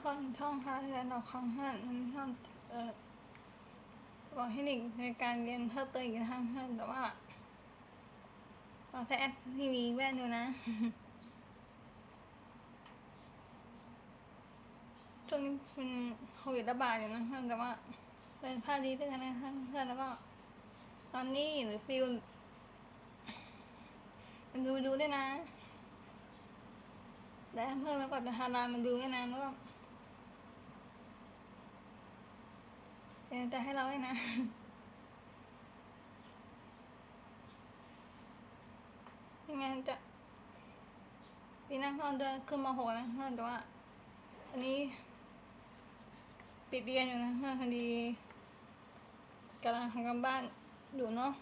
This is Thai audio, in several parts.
คนช่องฮาและเราคองหันมันช่องเอ่อบอกให้เด็กในการเรียนเพิ่มเติมอีกทางเพิ่มแต่ว่าเราใช้แอปที่มีแว่นอยู่นะช่วงนี้เป็นโควิดระบาดอยู่นะเพื่อนแต่ว่าเป็นผ้าดีด้วยกันนะเพื่อนแล้วก็ ตอนนี้หรือฟิลมันดูดูด้วยนะ และเพื่อนแล้วก็จะฮารามันดูด้วยนะแล้วก็ เป็นใจให้เราด้นะยังไงจะปีหน้าเขาจะขึ้นมาหกนะเพื่อนแต่ว่าอันนี้ ปิดเรียนอยู่นะพอดีกำลังทำการบ้านอยู่เนาะ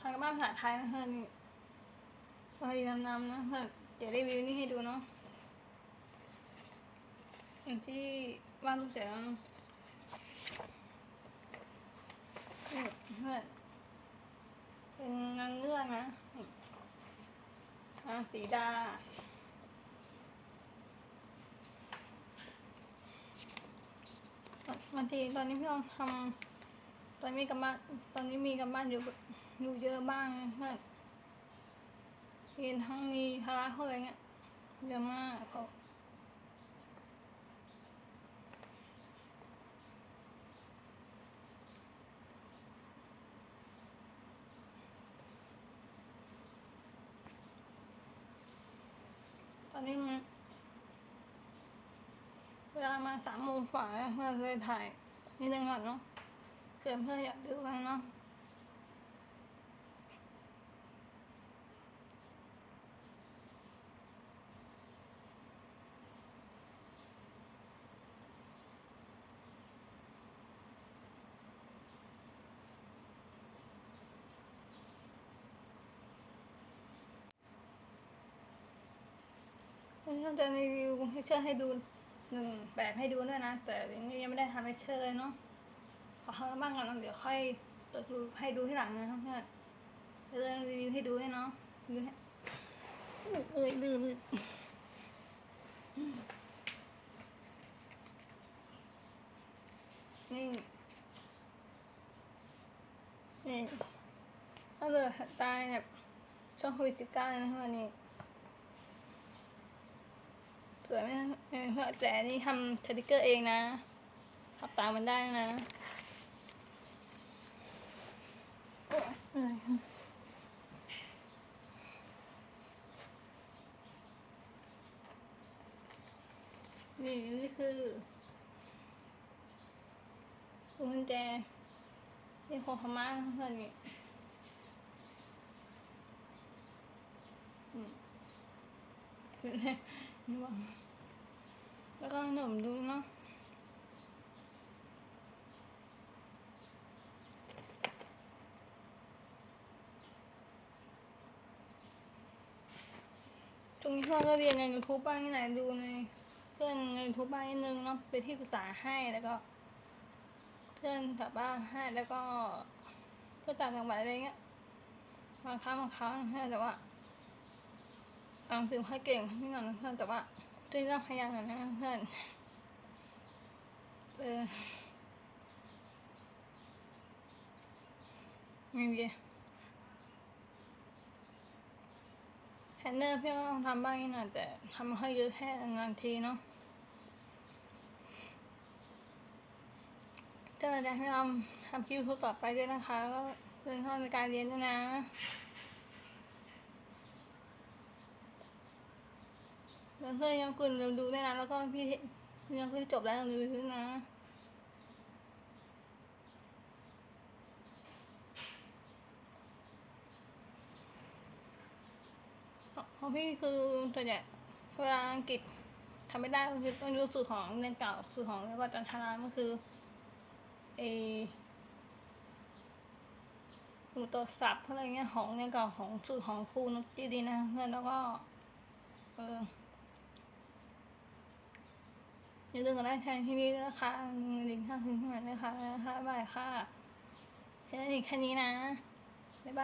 ทำการบ้านภาษาไทยนะเพื่อนพอดีนำนำนะเพื่อนเดี๋ยวรีวิวนี่ให้ดูเนาะ อย่างที่วาดรูปเสร็จแล้วเนอะนี่เพื่อนเป็นนางเงือกนะนางสีดาบางทีตอนนี้พี่ลองทำตอนนี้กับบ้านตอนนี้มีกับบ้านอยู่อยู่เยอะบ้างเพื่อนเรียนทั้งมีภาระเท่าอะไรเงี้ยเยอะมากเขา ตอนนี้มันเวลามาสามโมงฝ่าเพื่อเลยถ่ายนิดนึงก่อนเนาะเพื่อนเพื่ออยากดูกันเนาะ เพื่อนจะรีวิวให้เชื่อให้ดูหนึ่งแบบให้ดูด้วยนะ แต่ยังยังไม่ได้ทำให้เชื่อเลยเนาะขอทำบ้างก่อนเดี๋ยวค่อยเปิดดูให้ดูที่หลังนะครับเพื่อนเดี๋ยวจะรีวิวให้ดูให้เนาะดูให้อื้อเอ้ยดื้อดื้อนี่นี่ถ้าเลยตายแบบช่วงโควิดสิบเก้านะเพื่อนนี่ส วยไหมเออเพื่อแต่อันนี่ทำสติกเกอร์เองนะทำตามมันได้นะนี่นี่คือกุญแจนี่โคฮามาเพื่อนนี่อืม นี่ว่าแล้วก็หนุ่มดูเนาะตรงนี้พ่อก็เรียนในยูทูบบ้างที่ไหนดูในเพื่อนในทูบบ้างนิดนึงเนาะเป็นที่ปรึกษาให้แล้วก็ เพื่อนแถวบ้านให้แล้วก็เพื่อนต่างจังหวัดอะไรเงี้ยบางครั้งบางครั้งให้แต่ว่า อ่านหนังสือค่อยเก่งพี่น่อนเพื่อนแต่ว่าตัวนี้ต้องพยายามหน่อยนะเพื่อนเออไงดีแฮนเนอร์พี่ก็ต้องทำบ้างนิดหน่อยแต่ทำไม่ค่อยเยอะแค่งานทีเนาะก็เลยจะให้เราทำคลิปต่อไปด้วยนะคะก็เป็นข้อในการเรียนด้วยนะ เพื่อนยังกุนดูด้วยนะแล้วก็พี่ยังคือจบแล้วดูด้วยนะของพี่คือส่วนใหญ่เวลาอังกฤษทำไม่ได้ก็คือต้องดูสูตรของเรียนเก่าสูตรของแล้วก็จันทราก็คือเอหนูตัวศัพท์อะไรเงี้ยของเรียนเก่าของสูตรของครูนุกดีนะเพื่อนแล้วก็เออ อย่าลืมกดไลค์แทนที่นี่ด้วยนะคะลิงก์ข้างขึ้นข้างหลังนะคะนะคะบายค่ะแค่นี้แค่นี้นะบ๊ายบาย